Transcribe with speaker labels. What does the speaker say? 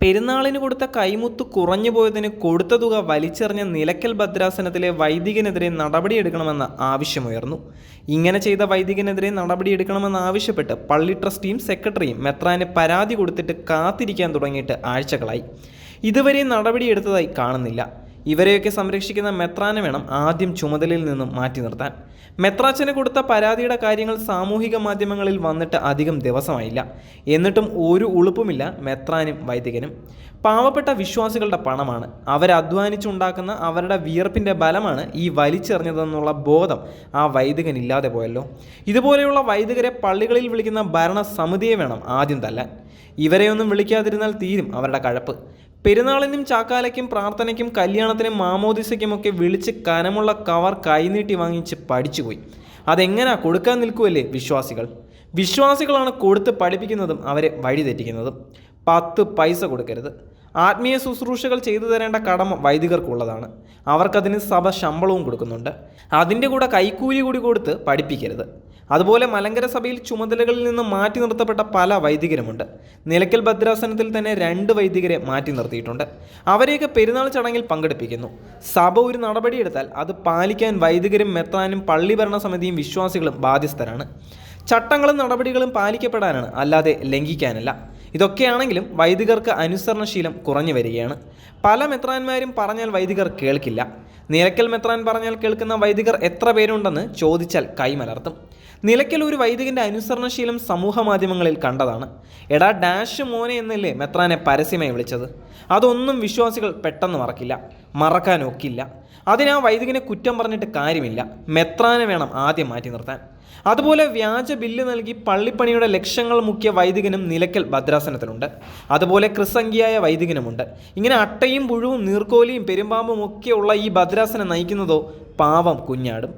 Speaker 1: പെരുന്നാളിന് കൊടുത്ത കൈമുത്ത് കുറഞ്ഞു പോയതിന് കൊടുത്ത തുക വലിച്ചെറിഞ്ഞ നിലയ്ക്കൽ ഭദ്രാസനത്തിലെ വൈദികനെതിരെ നടപടിയെടുക്കണമെന്ന ആവശ്യമുയർന്നു. ഇങ്ങനെ ചെയ്ത വൈദികനെതിരെ നടപടിയെടുക്കണമെന്ന് ആവശ്യപ്പെട്ട് പള്ളി ട്രസ്റ്റിയും സെക്രട്ടറിയും മെത്രാന് പരാതി കൊടുത്തിട്ട് കാത്തിരിക്കാൻ തുടങ്ങിയിട്ട് ആഴ്ചകളായി. ഇതുവരെ നടപടിയെടുത്തതായി കാണുന്നില്ല. ഇവരെയൊക്കെ സംരക്ഷിക്കുന്ന മെത്രാനെ വേണം ആദ്യം ചുമതലയിൽ നിന്നും മാറ്റി നിർത്താൻ. മെത്രാച്ചന് കൊടുത്ത പരാതിയുടെ കാര്യങ്ങൾ സാമൂഹിക മാധ്യമങ്ങളിൽ വന്നിട്ട് അധികം ദിവസമായില്ല. എന്നിട്ടും ഒരു ഉളുപ്പുമില്ല മെത്രാനും വൈദികനും. പാവപ്പെട്ട വിശ്വാസികളുടെ പണമാണ്. അവരധ്വാനിച്ചുണ്ടാക്കുന്ന അവരുടെ വിയർപ്പിന്റെ ബലമാണ് ഈ വലിച്ചെറിഞ്ഞതെന്നുള്ള ബോധം ആ വൈദികൻ ഇല്ലാതെ പോയല്ലോ. ഇതുപോലെയുള്ള വൈദികരെ പള്ളികളിൽ വിളിക്കുന്ന ഭരണസമിതിയെ വേണം ആദ്യം തല്ലാൻ. ഇവരെയൊന്നും വിളിക്കാതിരുന്നാൽ തീരും അവരുടെ കഴപ്പ്. പെരുന്നാളിനും ചാക്കാലയ്ക്കും പ്രാർത്ഥനയ്ക്കും കല്യാണത്തിനും മാമോദിസയ്ക്കുമൊക്കെ വിളിച്ച് കനമുള്ള കവർ കൈനീട്ടി വാങ്ങിച്ച് പഠിച്ചുപോയി. അതെങ്ങനാ കൊടുക്കാൻ നിൽക്കുമല്ലേ വിശ്വാസികൾ? വിശ്വാസികളാണ് കൊടുത്ത് പഠിപ്പിക്കുന്നതും അവരെ വഴിതെറ്റിക്കുന്നതും പത്ത് പൈസ കൊടുക്കരുത്. ആത്മീയ ശുശ്രൂഷകൾ ചെയ്തു തരേണ്ട കടമ വൈദികർക്കുള്ളതാണ്. അവർക്കതിന് സഭ ശമ്പളവും കൊടുക്കുന്നുണ്ട്. അതിന്റെ കൂടെ കൈക്കൂലി കൂടി കൊടുത്ത് പഠിപ്പിക്കരുത്. അതുപോലെ മലങ്കര സഭയിൽ ചുമതലകളിൽ നിന്ന് മാറ്റി നിർത്തപ്പെട്ട പല വൈദികരുമുണ്ട്. നിലയ്ക്കൽ ഭദ്രാസനത്തിൽ തന്നെ രണ്ട് വൈദികരെ മാറ്റി നിർത്തിയിട്ടുണ്ട്. അവരെയൊക്കെ പെരുന്നാൾ ചടങ്ങിൽ പങ്കെടുപ്പിക്കുന്നു. സഭ ഒരു നടപടിയെടുത്താൽ അത് പാലിക്കാൻ വൈദികരും മെത്രാനും പള്ളി ഭരണസമിതിയും വിശ്വാസികളും ബാധ്യസ്ഥരാണ്. ചട്ടങ്ങളും നടപടികളും പാലിക്കപ്പെടാനാണ് അല്ലാതെ ലംഘിക്കാനല്ല. ഇതൊക്കെയാണെങ്കിലും വൈദികർക്ക് അനുസരണശീലം കുറഞ്ഞു വരികയാണ്. പല മെത്രാന്മാരും പറഞ്ഞാൽ വൈദികർ കേൾക്കില്ല. നിലയ്ക്കൽ മെത്രാൻ പറഞ്ഞാൽ കേൾക്കുന്ന വൈദികർ എത്ര പേരുണ്ടെന്ന് ചോദിച്ചാൽ കൈമലർത്തും. നിലയ്ക്കൽ ഒരു വൈദികന്റെ അനുസരണശീലം സമൂഹ മാധ്യമങ്ങളിൽ കണ്ടതാണ്. എടാ ഡാഷ് മോനെ എന്നല്ലേ മെത്രാനെ പരസ്യമായി വിളിച്ചത്. അതൊന്നും വിശ്വാസികൾ പെട്ടെന്ന് മറക്കില്ല. മറക്കാൻ ഒക്കില്ല അതിന് വൈദികനെ കുറ്റം പറഞ്ഞിട്ട് കാര്യമില്ല. മെത്രാനെ വേണം ആദ്യം മാറ്റി നിർത്താൻ. അതുപോലെ വ്യാജ ബില്ല് നൽകി പള്ളിപ്പണിയുടെ ലക്ഷങ്ങൾ മുക്കിയ വൈദികനും നിലയ്ക്കൽ ഭദ്രാസനത്തിലുണ്ട്. അതുപോലെ ക്രിസംഖ്യയായ വൈദികനുമുണ്ട്. ഇങ്ങനെ അട്ടയും പുഴുവും നീർക്കോലിയും പെരുമ്പാമ്പും ഒക്കെയുള്ള ഈ ഭദ്രാസനം നയിക്കുന്നതോ പാവം കുഞ്ഞാടും.